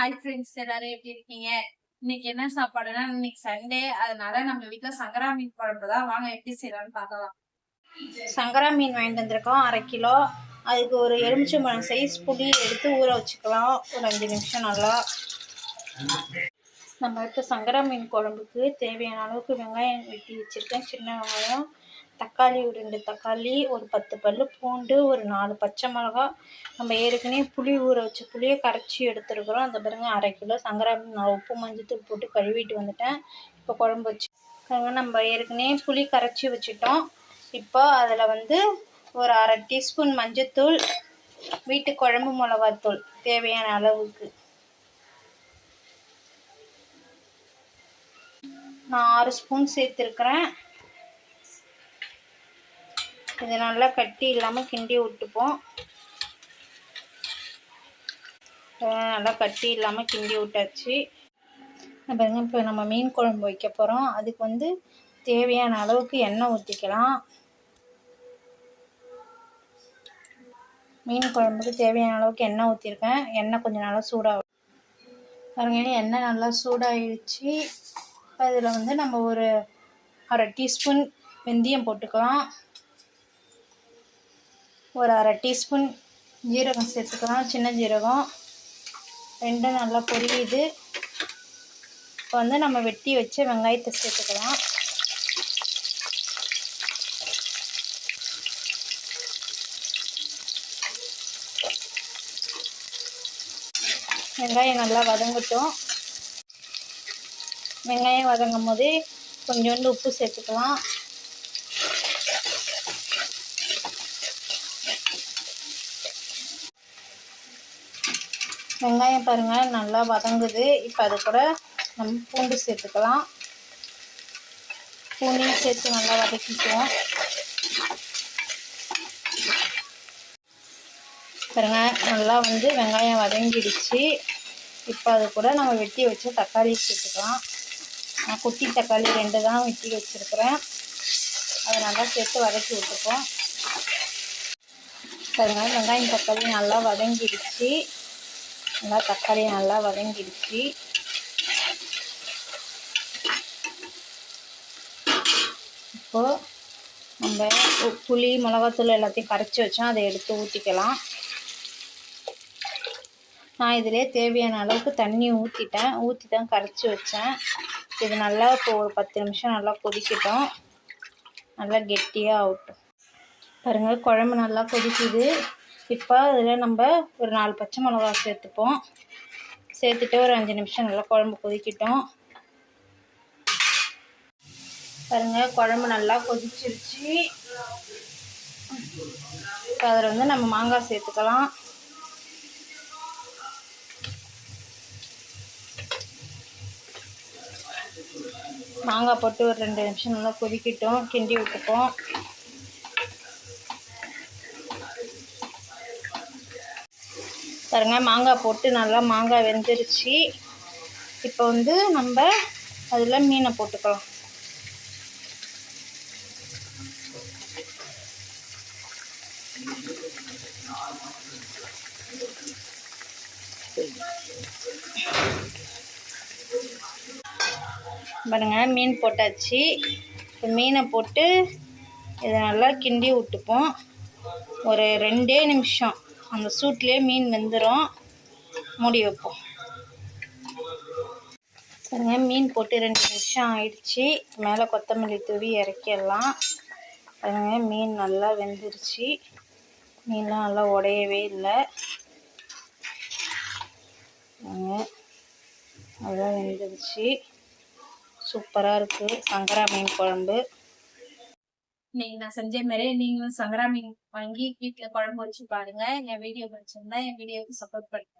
Hi friends எல்லாரும் எப்படி இருக்கீங்க? இன்னைக்கு என்ன சாப்பாடுனா இன்னைக்கு சண்டே அதனால நம்ம வீட்டுல சங்கரா மீன் குழம்பு தான். வாங்க எப்படி செய்யலாம்னு பார்க்கலாம். சங்கரா மீன் வாங்கிட்டு வந்திருக்கோம் அரை கிலோ. அதுக்கு ஒரு எலுமிச்சம்பழம் சைஸ் புளி எடுத்து ஊற வச்சுக்கலாம். ஒரு அஞ்சு நிமிஷம் நல்லா. நம்ம இப்போ சங்கரா மீன் குழம்புக்கு தேவையான அளவுக்கு வெங்காயம் வெட்டி வச்சுருக்கேன். சின்ன வெங்காயம். தக்காளி ஒரு ரெண்டு தக்காளி ஒரு பத்து பல் பூண்டு ஒரு நாலு பச்சை மிளகா. நம்ம ஏற்கனவே புளி ஊற வச்ச புளியை கரைச்சி எடுத்துருக்குறோம். அந்த பாருங்க அரை கிலோ சங்கரா நான் உப்பு மஞ்சத்தூள் போட்டு கழுவிட்டு வந்துட்டேன். இப்போ குழம்பு வச்சு பாருங்க நம்ம ஏற்கனவே புளி கரைச்சி வச்சுட்டோம். இப்போ அதில் வந்து ஒரு அரை டீஸ்பூன் மஞ்சத்தூள் வீட்டு குழம்பு மிளகாத்தூள் தேவையான அளவுக்கு. நான் ஆறு ஸ்பூன் சேர்த்துருக்குறேன். இது நல்லா கட்டி இல்லாமல் கிண்டி விட்டுப்போம். நல்லா கட்டி இல்லாமல் கிண்டி விட்டாச்சு. பாருங்க இப்போ நம்ம மீன் குழம்பு வைக்க போகிறோம் அதுக்கு வந்து தேவையான அளவுக்கு எண்ணெய் ஊற்றிக்கலாம் மீன் குழம்புக்கு தேவையான அளவுக்கு எண்ணெய் ஊற்றிருக்கேன் எண்ணெய் கொஞ்சம் நல்லா சூடாகும். பாருங்க எண்ணெய் நல்லா சூடாகிடுச்சு இப்போ இதில் வந்து நம்ம ஒரு அரை டீஸ்பூன் வெந்தயம் போட்டுக்கலாம். ஒரு அரை டீஸ்பூன் ஜீரகம் சேர்த்துக்கலாம். சின்ன ஜீரகம். ரெண்டும் நல்லா பொரியுது. இப்போ வந்து நம்ம வெட்டி வச்சு வெங்காயத்தை சேர்த்துக்கலாம். வெங்காயம் நல்லா வதங்கட்டும். வெங்காயம் வதங்கும் போது கொஞ்சோண்டு உப்பு சேர்த்துக்கலாம். வெங்காயம் பாருங்கள் நல்லா வதங்குது. இப்போ அது கூட நம்ம பூண்டு சேர்த்துக்கலாம். பூண்டையும் சேர்த்து நல்லா வதக்கிக்குவோம். பாருங்க நல்லா வந்து வெங்காயம் வதங்கிடுச்சு. இப்போ அது கூட நம்ம வெட்டி வச்ச தக்காளி சேர்த்துக்கலாம். நான் குட்டி தக்காளி ரெண்டு தான் வெட்டி வச்சுருக்கிறேன். அதை நல்லா சேர்த்து வதக்கி விட்டுப்போம். பாருங்க வெங்காயம் தக்காளி நல்லா வதங்கிடுச்சு. நல்லா தக்காளி நல்லா வதங்கிடுச்சு. இப்போது நம்ம புளி மிளகாத்தூள் எல்லாத்தையும் கரைச்சி வச்சோம் அதை எடுத்து ஊற்றிக்கலாம் நான் இதிலே தேவையான அளவுக்கு தண்ணி ஊற்றிட்டேன் ஊற்றி தான் கரைச்சி வச்சேன். இது நல்லா இப்போ ஒரு பத்து நிமிஷம் நல்லா கொதிக்கட்டும். நல்லா கெட்டியாக ஆகட்டும். பாருங்கள் குழம்பு நல்லா கொதிக்குது. இப்போ அதில் நம்ம ஒரு நாலு பச்சை மிளகா சேர்த்துப்போம். சேர்த்துட்டு ஒரு அஞ்சு நிமிஷம் நல்லா குழம்பு கொதிக்கிட்டோம். பாருங்க குழம்பு நல்லா கொதிச்சிருச்சு. இப்போ அதில் வந்து நம்ம மாங்காய் சேர்த்துக்கலாம். மாங்காய் போட்டு ஒரு ரெண்டு நிமிஷம் நல்லா கொதிக்கட்டும். கிண்டி விட்டுப்போம். பாருங்க மாங்காய் போட்டு நல்லா மாங்காய் வெந்துருச்சு. இப்போ வந்து நம்ம அதில் மீனை போட்டுக்கலாம். பாருங்க மீன் போட்டாச்சு. இப்போ மீனை போட்டு இதை நல்லா கிண்டி விட்டுப்போம். ஒரு ரெண்டே நிமிஷம். அந்த சூட்லேயே மீன் வெந்துடும் மூடி வைப்போம். சரிங்க மீன் போட்டு ரெண்டு நிமிஷம் ஆயிடுச்சு. மேலே கொத்தமல்லி தூவி இறக்கிடலாம். பாருங்க மீன் நல்லா வெந்துருச்சு. மீன்லாம் நல்லா உடையவே இல்லை. நல்லா வெந்துருச்சு. சூப்பராக இருக்குது சங்கரா மீன் குழம்பு. இன்னைக்கு நான் செஞ்ச மாதிரியே நீங்களும் சங்கரா மீன் வாங்கி வீட்டுல குழம்பு வச்சு பாருங்க. என் வீடியோ பிடிச்சிருந்தா என் வீடியோக்கு சப்போர்ட் பண்ணுங்க.